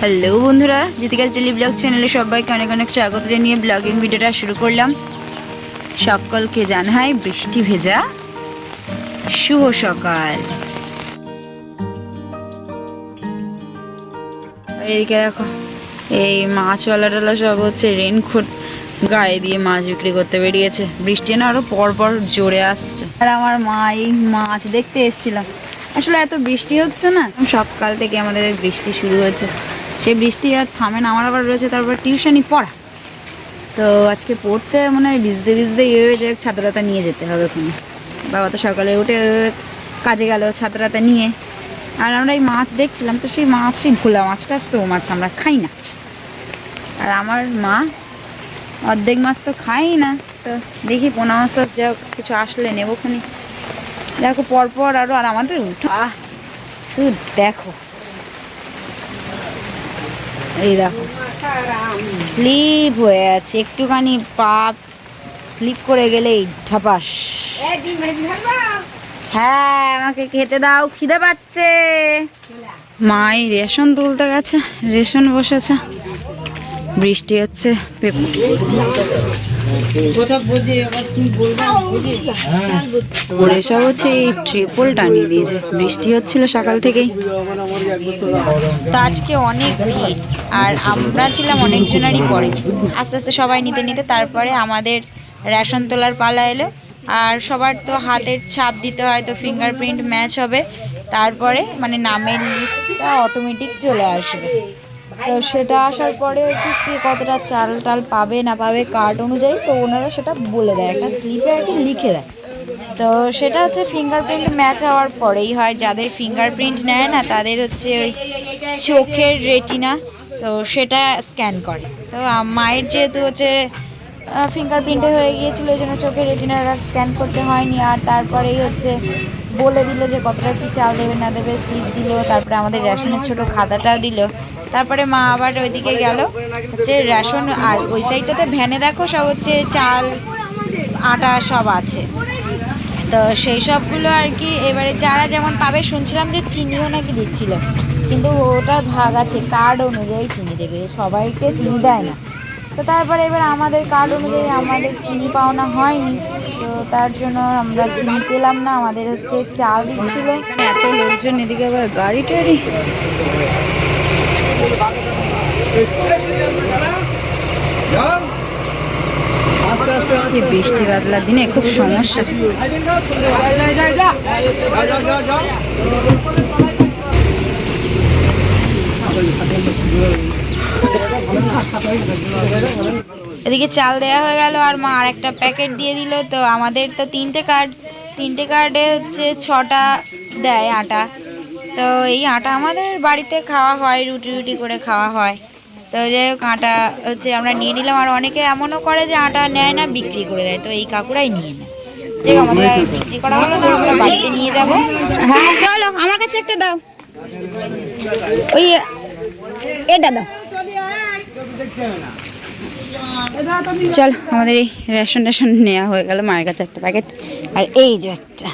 Hello বন্ধুরা। জিতিকাস daily blog চ্যানেলে সবাইকে অনেক অনেক স্বাগত জানিয়ে ব্লগিং ভিডিওটা শুরু করলাম। সকলকে জানাই বৃষ্টি ভেজা। শুভ সকাল। এদিকে দেখো, এই মাছওয়ালা টালা সব হচ্ছে রেনকোট গায়ে দিয়ে মাছ বিক্রি করতে বেরিয়েছে। বৃষ্টি না আরও পর পর জোরে আসছে। আর আমার মা এই মাছ দেখতে এসেছিলাম আসলে এত বৃষ্টি হচ্ছে না। সকাল থেকে আমাদের বৃষ্টি শুরু হয়েছে। সেই বৃষ্টি আর থামে না আমার আবার রয়েছে তারপর টিউশনই পড়া। তো আজকে পড়তে মনে হয় ভিজতে ভিজতে হয়ে যায় ছাত্রাতা নিয়ে যেতে হবে ওখানে। বাবা তো সকালে উঠে কাজে গেল ছাত্রাতা নিয়ে। আর আমরা এই মাছ দেখছিলাম তো সেই মাছ সেই ভোলা মাছটা তো মাছ আমরা খাই না। আর আমার মা অর্ধেক মাছ তো খাই না তো দেখি পোনা মাছ টাছ যা কিছু আসলে নেব খুনি। দেখো পরপর আরও আর আমাদের উঠা আহ, শুধু দেখো। এই দেখো। স্লিপ হয়ে আছে একটুখানি পা স্লিপ করে গেলেই ঠাপাস হ্যাঁ আমাকে খেতে দাও খিদে পাচ্ছে। মাই রেশন তুলতে গেছে রেশন বসেছে। বৃষ্টি হচ্ছে পেপ- হচ্ছে এই ট্রিপল টানিয়ে দিয়েছে বৃষ্টি হচ্ছিল সকাল থেকেই। তো আজকে অনেক ভিড় আর আমরা ছিলাম অনেকজনেরই পরে। আস্তে আস্তে সবাই নিতে নিতে তারপরে আমাদের রেশন তোলার পালা এলো আর সবার তো হাতের ছাপ দিতে হয় তো ফিঙ্গারপ্রিন্ট ম্যাচ হবে। তারপরে মানে নামের লিস্টটা অটোমেটিক চলে আসবে। তো সেটা আসার পরে হচ্ছে কি কতটা চাল টাল পাবে না পাবে কার্ড অনুযায়ী, তো ওনারা সেটা বলে দেয়। একটা স্লিপে আর লিখে দেয়। তো সেটা হচ্ছে ফিঙ্গারপ্রিন্ট ম্যাচ হওয়ার পরেই হয়। যাদের ফিঙ্গারপ্রিন্ট নেয় না, তাদের হচ্ছে ওই চোখের রেটিনা তো সেটা স্ক্যান করে। তো মায়ের যেহেতু হচ্ছে ফিঙ্গারপ্রিন্টে হয়ে গিয়েছিল, ওই জন্য চোখের রেটিনাটা স্ক্যান করতে হয়নি। আর তারপরেই হচ্ছে বলে দিল যে কতটা কি চাল দেবে, না দেবে স্লিপ দিল, তারপরে আমাদের রেশনের ছোট খাতাটাও দিল। তারপরে মা আবার ওইদিকে গেল, হচ্ছে রেশন আর ওই সাইডটাতে ভ্যানে দেখো সব হচ্ছে চাল, আটা সব আছে। তো সেই সবগুলো আর কি এবারে যারা যেমন পাবে, শুনছিলাম যে চিনিও নাকি দিচ্ছিল, কিন্তু ওটার ভাগ আছে, কার্ড অনুযায়ী চিনি দেবে, সবাইকে চিনি দেয় না। তো তারপরে এবার আমাদের কার্ড অনুযায়ী আমাদের চিনি পাওনা হয়নি, তো তার জন্য আমরা চিনি পেলাম না, আমাদের হচ্ছে চাল দিচ্ছিল। এত লোকজন এদিকে আবার গাড়ি টাড়ি। বৃষ্টি বাদলার দিনে, খুব সমস্যা। এদিকে চাল দেওয়া হয়ে গেল আর মা আর একটা প্যাকেট দিয়ে দিল। তো আমাদের তো তিনটে কার্ড, তিনটে কার্ডে হচ্ছে ছটা দেয় আটা। তো এই আটা আমাদের বাড়িতে খাওয়া হয়, রুটি রুটি করে খাওয়া হয়। তো যাই হোক, আটা হচ্ছে আমরা নিয়ে নিলাম। আর অনেকে এমনও করে যে আটা নেয় না, বিক্রি করে দেয়। তো এই কাকুরাই নিয়ে নেয়। যে আমাদের আর বিক্রি করা হলো না, আমরা বাড়িতে নিয়ে যাব। হ্যাঁ চলো, আমার কাছে একটা দাও। ওই এটা দাও। চল আমাদের এই রেশন টেশন নেওয়া হয়ে গেল মায়ের কাছে একটা প্যাকেট আর এই যে একটা।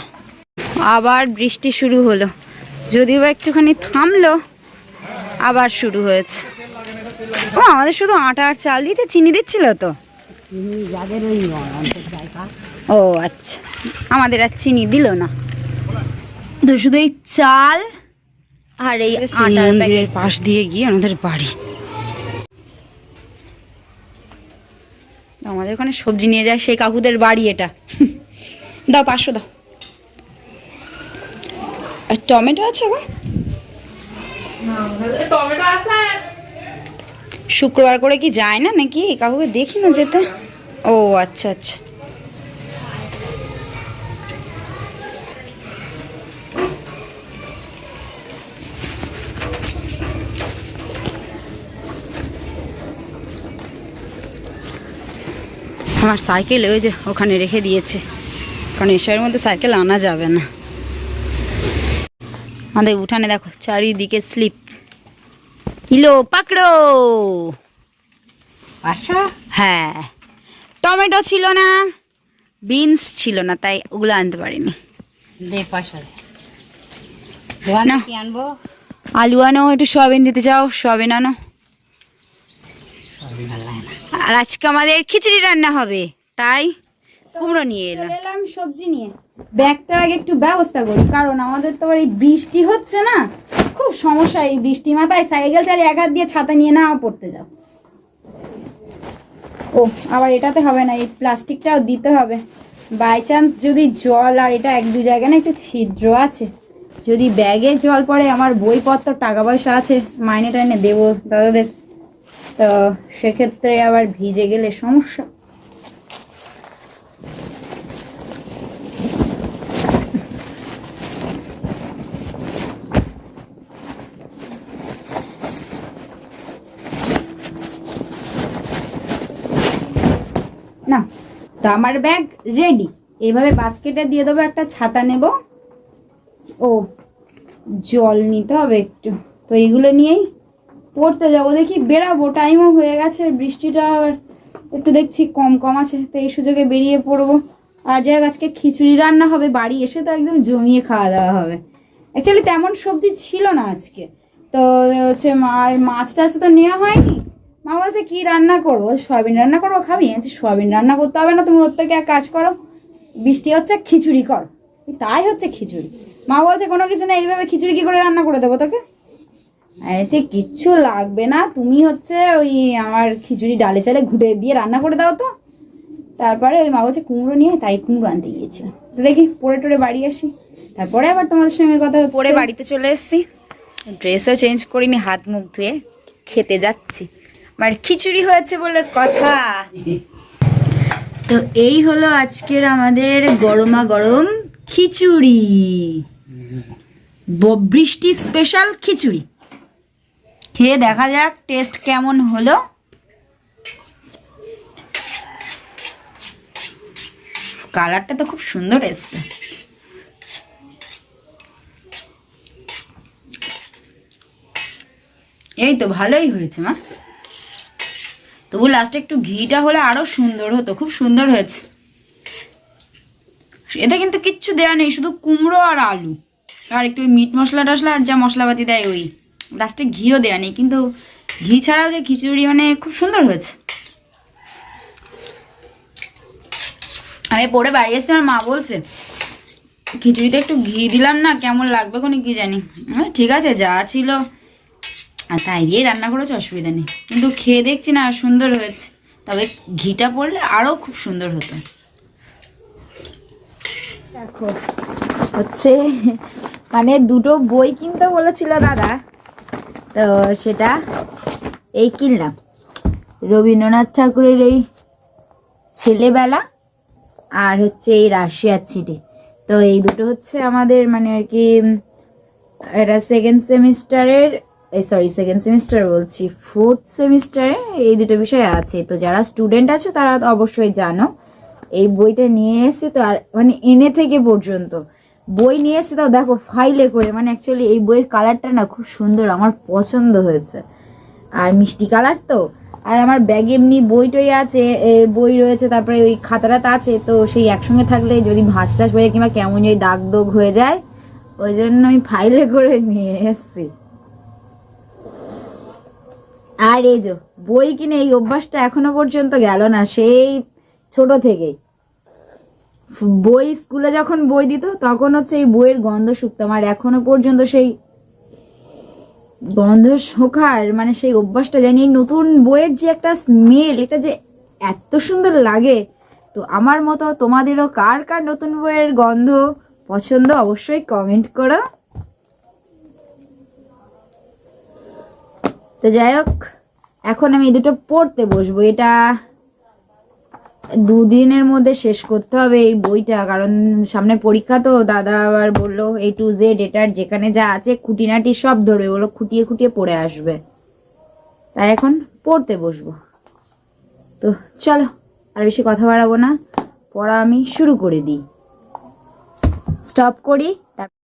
আবার বৃষ্টি শুরু হলো। যদিও বা একটুখানি থামলো আবার শুরু হয়েছে। ও আমাদের শুধু আটা আর চাল দিয়েছে চিনি দিচ্ছিল তো? ও আচ্ছা। আমাদের আর চিনি দিল না। তো শুধু এই চাল আর এই আটার প্যাকেটের পাশ দিয়ে গিয়ে আমাদের বাড়ি। আমাদের ওখানে সবজি নিয়ে যায়, সেই কাকুদের বাড়ি এটা। দাও, পাঁচশো দাও। আর টমেটো আছে গো? শুক্রবার করে কি যায় না নাকি? কাকুকে দেখি না যেতে? ও আচ্ছা আচ্ছা। আমার সাইকেল ওই যে ওখানে রেখে দিয়েছে। কারণ এসবের মধ্যে সাইকেল আনা যাবে না। আমাদের উঠানে দেখো চারিদিকে স্লিপ। ইলো পাকড়ো! হ্যাঁ। টমেটো ছিল না বিনস ছিল না তাই ওগুলো আনতে পারিনি। আলু আনো একটু সয়াবিন দিতে চাও সয়াবিন আনো। আর আজকে আমাদের খিচুড়ি রান্না হবে তাই কুমড়ো নিয়ে এলাম। এলাম সবজি নিয়ে। ব্যাগটার আগে একটু ব্যবস্থা করি কারণ আমাদের তো এই বৃষ্টি হচ্ছে না খুব সমস্যা এই বৃষ্টি মাথায়। সাইকেল চালিয়ে এক হাত দিয়ে ছাতা নিয়ে নাও পড়তে যাও। ও আবার এটাতে হবে না এই প্লাস্টিকটাও দিতে হবে। বাই চান্স যদি জল আর এটা এক দু জায়গায় না একটু ছিদ্র আছে। যদি ব্যাগে জল পড়ে আমার বইপত্র টাকা পয়সা আছে মাইনে টাইনে দেবো দাদাদের। তো সেক্ষেত্রে আবার ভিজে গেলে সমস্যা। না, তো আমার ব্যাগ রেডি এইভাবে বাস্কেটে দিয়ে দেবো, একটা ছাতা নেব। ও, জল নিতে হবে একটু। তো এইগুলো নিয়েই পড়তে যাব। দেখি বেরাবো টাইমও হয়ে গেছে। বৃষ্টিটা একটু দেখছি কম কম আছে তো এই সুযোগে বেরিয়ে পড়ব। আর যাই আজকে খিচুড়ি রান্না হবে। বাড়ি এসে তো একদম জমিয়ে খাওয়া দাওয়া হবে। অ্যাকচুয়ালি তেমন সবজি ছিল না আজকে। তো হচ্ছে মার মাছ টাছ তো নেওয়া হয়নি। মা বলছে কি রান্না করব? সয়াবিন রান্না করব খাবি? বলছি, সয়াবিন রান্না করতে হবে না। তুমি ওর থেকে এক কাজ করো। বৃষ্টি হচ্ছে খিচুড়ি কর। তাই হচ্ছে খিচুড়ি। মা বলছে কোনো কিছু না এইভাবে খিচুড়ি কি করে রান্না করে দেবো তোকে? বলছি কিচ্ছু লাগবে না। তুমি হচ্ছে ওই আমার খিচুড়ি ডালে চালে ঘুটে দিয়ে রান্না করে দাও তো। তারপরে ওই মা বলছে, কুমড়ো নিয়ে তাই কুমড়ো আনতে গিয়েছিলাম তো দেখি, পরে টরে বাড়ি আসি। তারপরে আবার তোমাদের সঙ্গে কথা পরে বাড়িতে চলে এসেছি। ড্রেসও চেঞ্জ করিনি, হাত মুখ ধুয়ে খেতে যাচ্ছি। আমার খিচুড়ি হয়েছে বলে কথা। তো এই হলো আজকের আমাদের গরমা গরম খিচুড়ি। বৃষ্টি স্পেশাল খিচুড়ি। খেয়ে দেখা যাক টেস্ট কেমন হলো। কালারটা তো খুব সুন্দর এসছে। এই তো ভালোই হয়েছে, মা। তবু লাস্টে একটু ঘিটা হলে আরও সুন্দর হতো, খুব সুন্দর হয়েছে। এতে কিন্তু কিচ্ছু দেয়া নেই, শুধু কুমড়ো আর আলু। আর একটু মিট মশলা টশলা আর যা মশলাপাতি দেয় ওই। লাস্টে ঘিও দেয়া নেই, কিন্তু ঘি ছাড়াও যে খিচুড়ি মানে খুব সুন্দর হয়েছে। আমি পরে বাড়ি এসে আমার মা বলছে, খিচুড়িতে একটু ঘি দিলাম না, কেমন লাগবে কোনো কি জানি? ঠিক আছে, যা ছিল। তাই দিয়ে রান্না করেছে, অসুবিধা নেই। কিন্তু খেয়ে দেখছি না সুন্দর হয়েছে। তবে ঘিটা পড়লে আরও খুব সুন্দর হতো। দেখো, হচ্ছে মানে দুটো বই কিনতে বলেছিল দাদা। তো সেটা এই কিনলাম। রবীন্দ্রনাথ ঠাকুরের এই ছেলেবেলা আর হচ্ছে এই রাশিয়ার ছিটে। তো এই দুটো হচ্ছে আমাদের মানে আর কি এটা সেকেন্ড সেমিস্টারের এই সরি সেকেন্ড সেমিস্টার বলছি ফোর্থ সেমিস্টারে এই দুটো বিষয় আছে। তো যারা স্টুডেন্ট আছে তারা অবশ্যই জানো, এই বইটা নিয়ে এসেছি তো আর মানে এনে থেকে পর্যন্ত বই নিয়ে এসে তাও দেখো ফাইলে করে মানে অ্যাকচুয়ালি এই বইয়ের কালারটা না খুব সুন্দর, আমার পছন্দ হয়েছে। আর মিষ্টি কালার তো, আর আমার ব্যাগে এমনি বই টই আছে বই রয়েছে, তারপরে ওই খাতাটা আছে, তো সেই একসঙ্গে থাকলে যদি ভাঁজ টাস হয়ে কিংবা কেমন যদি দাগ দোগ হয়ে যায়, ওই জন্য আমি ফাইলে করে নিয়ে এসেছি। আর এই যে, বই কিনে এই অভ্যাসটা এখনও পর্যন্ত গেল না, সেই ছোট থেকেই। বই স্কুলে যখন বই দিত, তখন হচ্ছে এই বইয়ের গন্ধ শুকতাম আর এখনও পর্যন্ত সেই গন্ধ শোকার মানে সেই অভ্যাসটা জানি নতুন বইয়ের যে একটা স্মেল, এটা যে এত সুন্দর লাগে। তো আমার মতো তোমাদেরও কার কার নতুন বইয়ের গন্ধ পছন্দ অবশ্যই কমেন্ট করো। তো যাই হোক, এখন আমি দুটো পড়তে বসবো। এটা দুদিনের মধ্যে শেষ করতে হবে এই বইটা। কারণ সামনে পরীক্ষা তো, দাদা আবার বলল এ টু জেড এটার যেখানে যা আছে, খুঁটিনাটি সব ধরে, ওগুলো খুঁটিয়ে খুঁটিয়ে পড়ে আসবে। তাই এখন পড়তে বসবো। তো চলো, আর বেশি কথা বাড়াবো না। পড়া আমি শুরু করে দিই। স্টপ করি, তারপর